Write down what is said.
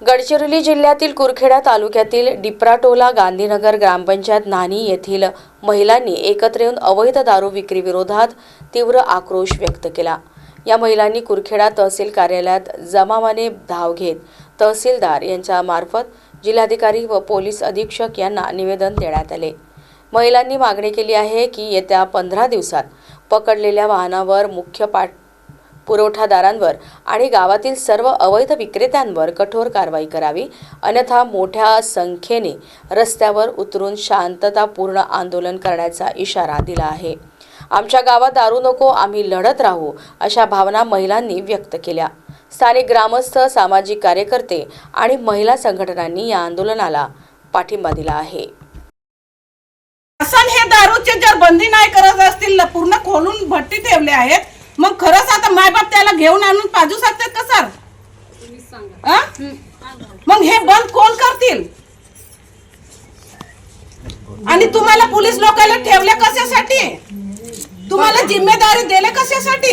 गडचिरोली जिल्ह्यातील कुरखेडा तालुक्यातील डिप्राटोला गांधीनगर ग्रामपंचायत नानी येथील महिलांनी एकत्र येऊन अवैध दारू विक्रीविरोधात तीव्र आक्रोश व्यक्त केला. या महिलांनी कुरखेडा तहसील कार्यालयात जमावाने धाव घेत तहसीलदार यांच्या मार्फत जिल्हाधिकारी व पोलीस अधीक्षक यांना निवेदन देण्यात आले. महिलांनी मागणी केली आहे की येत्या पंधरा दिवसात पकडलेल्या वाहनावर मुख्य पाठ पुरवठादारांवर आणि गावातील सर्व अवैध विक्रेत्यांवर कठोर कारवाई करावी. अन्यथा मोठ्या संख्येने रस्त्यावर उतरून शांततापूर्ण आंदोलन करण्याचा इशारा दिला आहे. आमच्या गावात दारू नको आम्ही लढत राहू अशा भावना महिलांनी व्यक्त केल्या. स्थानिक ग्रामस्थ सामाजिक कार्यकर्ते आणि महिला संघटनांनी या आंदोलनाला पाठिंबा दिला आहे. शासन हे दारूचे जर बंदी नाही करत असतील पूर्ण खोलून भट्टी ठेवले आहेत. मग खरंच आता मायबाप त्याला घेऊन आणून पाजू शकतात का सर? आ? मग हे बंद कोण करतील? आणि तुम्हाला पोलीस लोकांना ठेवले कशासाठी? तुम्हाला जिम्मेदारी दिले कशासाठी?